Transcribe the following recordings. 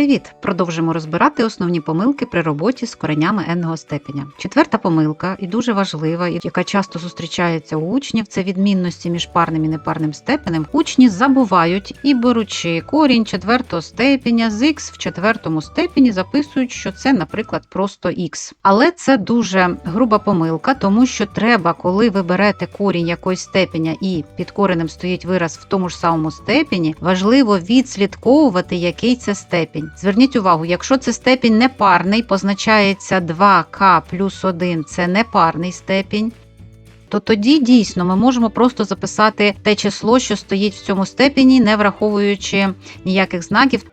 Привіт! Продовжимо розбирати основні помилки при роботі з коренями n-го степеня. Четверта помилка і дуже важлива, і яка часто зустрічається у учнів, це відмінності між парним і непарним степенем. Учні забувають і беручи корінь четвертого степеня з x в четвертому степені, записують, що це, наприклад, просто x. Але це дуже груба помилка, тому що треба, коли ви берете корінь якоїсь степеня і під коренем стоїть вираз в тому ж самому степені, важливо відслідковувати, який це степінь. Зверніть увагу, якщо це степінь непарний, позначається 2к плюс 1 це непарний степінь. То тоді дійсно ми можемо просто записати те число, що стоїть в цьому степені, не враховуючи ніяких знаків.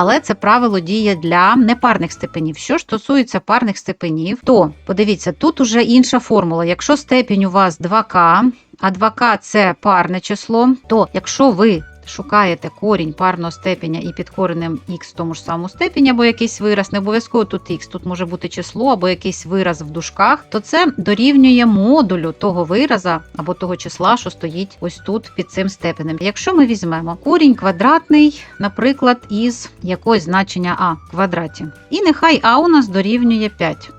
Але це правило діє для непарних степенів. Що стосується парних степенів, то подивіться, тут уже інша формула. Якщо степінь у вас 2к, а 2к це парне число, то якщо ви шукаєте корінь парного степеня і під коренем х в тому ж самому степені, або якийсь вираз, не обов'язково тут х, тут може бути число або якийсь вираз в дужках, то це дорівнює модулю того вираза або того числа, що стоїть ось тут під цим степенем. Якщо ми візьмемо корінь квадратний, наприклад, із якогось значення а в квадраті, і нехай а у нас дорівнює 5,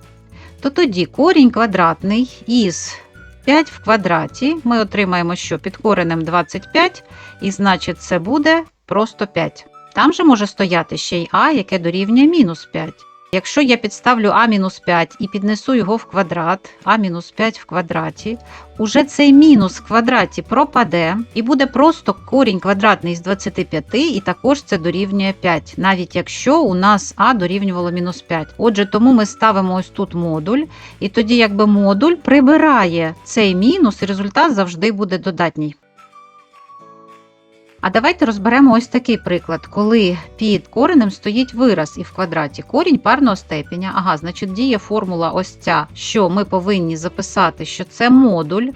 то тоді корінь квадратний із 5 в квадраті ми отримаємо, що під коренем 25, і значить це буде просто 5. Там же може стояти ще й а, яке дорівнює мінус 5. Якщо я підставлю а мінус 5 і піднесу його в квадрат, а мінус 5 в квадраті, уже цей мінус в квадраті пропаде, і буде просто корінь квадратний з 25, і також це дорівнює 5, навіть якщо у нас а дорівнювало мінус 5. Отже, тому ми ставимо ось тут модуль, і тоді якби модуль прибирає цей мінус, і результат завжди буде додатній. А давайте розберемо ось такий приклад, коли під коренем стоїть вираз і в квадраті корінь парного степеня. Ага, значить діє формула ось ця, що ми повинні записати, що це модуль.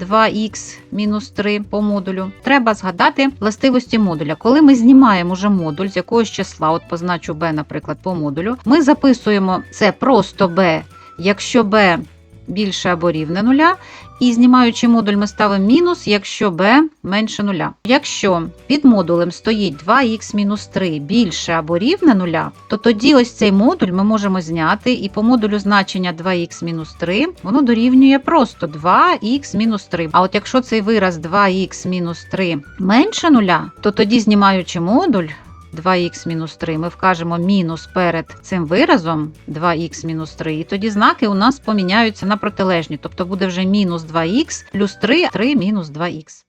2х мінус 3 по модулю. Треба згадати властивості модуля. Коли ми знімаємо уже модуль з якогось числа, от позначу b, наприклад, по модулю, ми записуємо це просто b, якщо b більше або рівне нуля, і знімаючи модуль, ми ставимо мінус, якщо b менше нуля. Якщо під модулем стоїть 2х мінус 3 більше або рівне нуля, то тоді ось цей модуль ми можемо зняти, і по модулю значення 2х мінус 3 воно дорівнює просто 2х мінус 3. А от якщо цей вираз 2х мінус 3 менше нуля, то тоді знімаючи модуль. 2х-3, ми вкажемо мінус перед цим виразом 2х-3, і тоді знаки у нас поміняються на протилежні, тобто буде вже мінус 2х плюс 3, 3 мінус 2х.